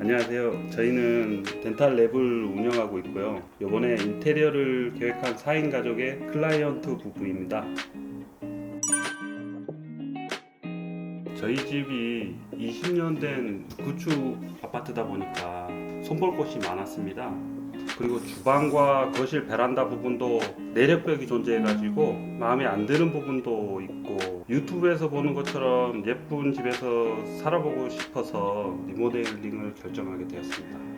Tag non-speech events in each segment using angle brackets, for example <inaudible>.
안녕하세요. 저희는 덴탈 랩을 운영하고 있고요. 이번에 인테리어를 계획한 4인 가족의 클라이언트 부부입니다. 저희 집이 20년 된 구축 아파트다 보니까 손볼 곳이 많았습니다. 그리고 주방과 거실 베란다 부분도 내력벽이 존재해가지고 마음에 안 드는 부분도 있고 유튜브에서 보는 것처럼 예쁜 집에서 살아보고 싶어서 리모델링을 결정하게 되었습니다.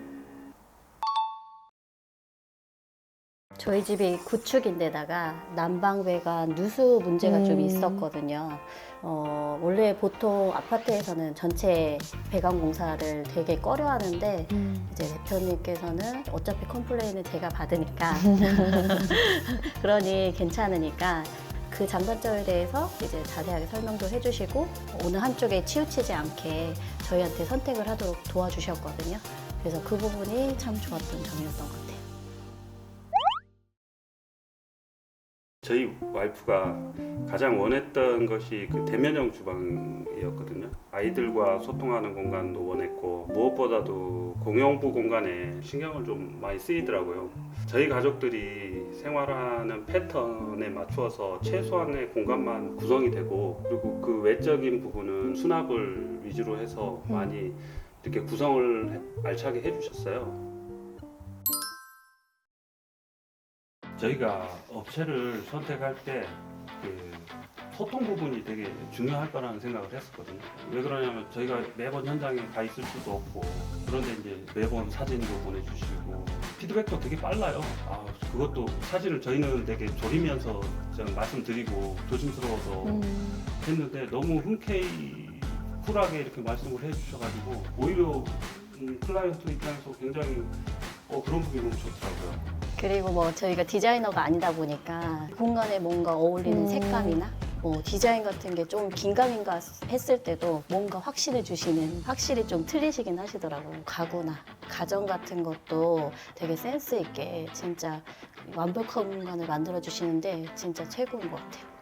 저희 집이 구축인데다가 난방배가 누수 문제가 좀 음. 있었거든요. 어, 원래 보통 아파트에서는 전체 배관 공사를 되게 꺼려 하는데 이제 대표님께서는 어차피 컴플레인은 제가 받으니까 <laughs> 그러니 괜찮으니까 그 장단점에 대해서 이제 자세하게 설명도 해주시고 어느 한쪽에 치우치지 않게 저희한테 선택을 하도록 도와주셨거든요. 그래서 그 부분이 참 좋았던 점이었던 것 같아요. 저희 와이프가 가장 원했던 것이 그 대면형 주방이었거든요. 아이들과 소통하는 공간도 원했고 무엇보다도 공용부 공간에 신경을 좀 많이 쓰이더라고요. 저희 가족들이 생활하는 패턴에 맞추어서 최소한의 공간만 구성이 되고 그리고 그 외적인 부분은 수납을 위주로 해서 많이 이렇게 구성을 해- 알차게 해주셨어요. 저희가 업체를 선택할 때그 소통 부분이 되게 중요할 거라는 생각을 했었거든요. 왜 그러냐면 저희가 매번 현장에 가 있을 수도 없고 그런데 이제 매번 사진도 보내주시고 피드백도 되게 빨라요. 아 그것도 사진을 저희는 되게 졸이면서 좀 말씀드리고 조심스러워서 음. 했는데 너무 흔쾌히 쿨하게 이렇게 말씀을 해주셔가지고 오히려 음, 클라이언트 입장에서 굉장히 어, 그런 부분이 너무 좋더라고요. 그리고 뭐 저희가 디자이너가 아니다 보니까 공간에 뭔가 어울리는 음. 색감이나 뭐 디자인 같은 게 좀 긴가민가 했을 때도 뭔가 확신해 주시는 확실히 좀 틀리시긴 하시더라고요. 가구나 가정 같은 것도 되게 센스 있게 진짜 완벽한 공간을 만들어 주시는데 진짜 최고인 것 같아요.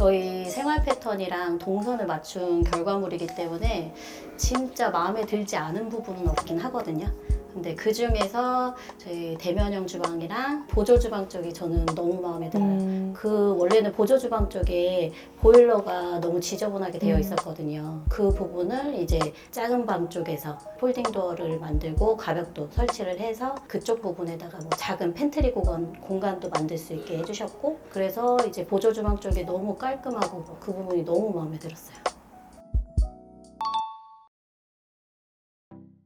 저희 생활 패턴이랑 동선을 맞춘 결과물이기 때문에 진짜 마음에 들지 않은 부분은 없긴 하거든요. 근데 그 중에서 저희 대면형 주방이랑 보조 주방 쪽이 저는 너무 마음에 들어요. 음. 그 원래는 보조 주방 쪽에 보일러가 너무 지저분하게 되어 음. 있었거든요. 그 부분을 이제 작은 방 쪽에서 폴딩 도어를 만들고 가벽도 설치를 해서 그쪽 부분에다가 뭐 작은 팬트리 공간, 공간도 만들 수 있게 해주셨고 그래서 이제 보조 주방 쪽이 너무 깔끔하고 그 부분이 너무 마음에 들었어요.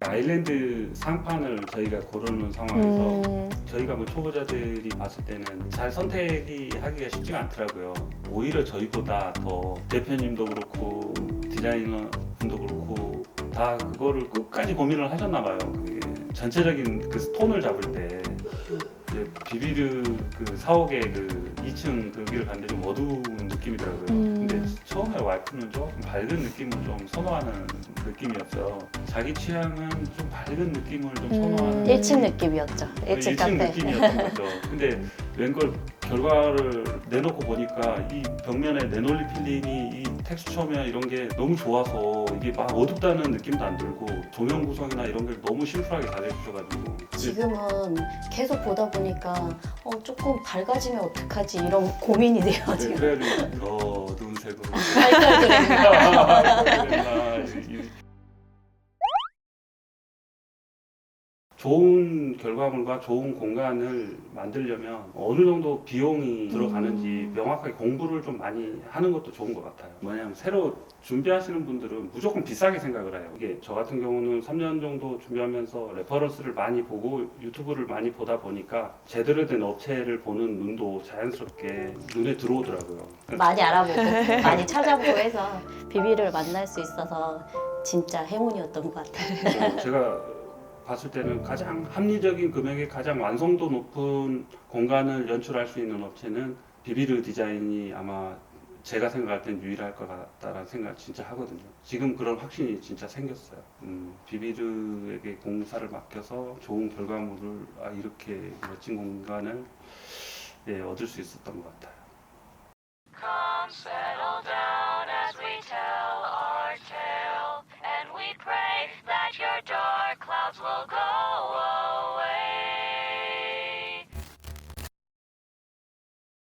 아일랜드 상판을 저희가 고르는 상황에서 음. 저희가 뭐 초보자들이 봤을 때는 잘 선택이 하기가 쉽지가 않더라고요. 오히려 저희보다 더 대표님도 그렇고 디자이너 분도 그렇고 다 그거를 끝까지 고민을 하셨나 봐요. 그게 전체적인 그 스톤을 잡을 때 이제 비비르 그 사옥의 그 2층 거기를 갔는데 좀 어두운 느낌이더라고요. 음. 근데 처음에 와이프는 조금 밝은 느낌을 좀 선호하는 느낌이었어요. 자기 취향은 좀 밝은 느낌을 좀 선호하는 음. 1층 느낌이었죠. 1층 일찍 카페. 느낌이었던 거죠. 근데 웬걸 결과를 내놓고 보니까 이 벽면에 내놀리 필름이 이 텍스처면 이런 게 너무 좋아서 이게 막 어둡다는 느낌도 안 들고 조명 구성이나 이런 게 너무 심플하게 잘 해주셔가지고. 지금은 계속 보다 보니까 어, 조금 밝아지면 어떡하지? 이런 고민이 돼요 네, 지금. 그래가지고 더 어두운 색으로 좋은 결과물과 좋은 공간을 만들려면 어느 정도 비용이 들어가는지 명확하게 공부를 좀 많이 하는 것도 좋은 것 같아요. 뭐냐면 새로 준비하시는 분들은 무조건 비싸게 생각을 해요. 이게 저 같은 경우는 3년 정도 준비하면서 레퍼런스를 많이 보고 유튜브를 많이 보다 보니까 제대로 된 업체를 보는 눈도 자연스럽게 눈에 들어오더라고요. 많이 알아보고 <laughs> 많이 찾아보고 해서 비비를 만날 수 있어서 진짜 행운이었던 것 같아요. 어, 제가 봤을 때는 가장 합리적인 금액에 가장 완성도 높은 공간을 연출할 수 있는 업체는 비비르 디자인이 아마 제가 생각할 땐 유일할 것 같다라는 생각을 진짜 하거든요. 지금 그런 확신이 진짜 생겼어요. 음, 비비르에게 공사를 맡겨서 좋은 결과물을 아, 이렇게 멋진 공간을 예, 얻을 수 있었던 것 같아요.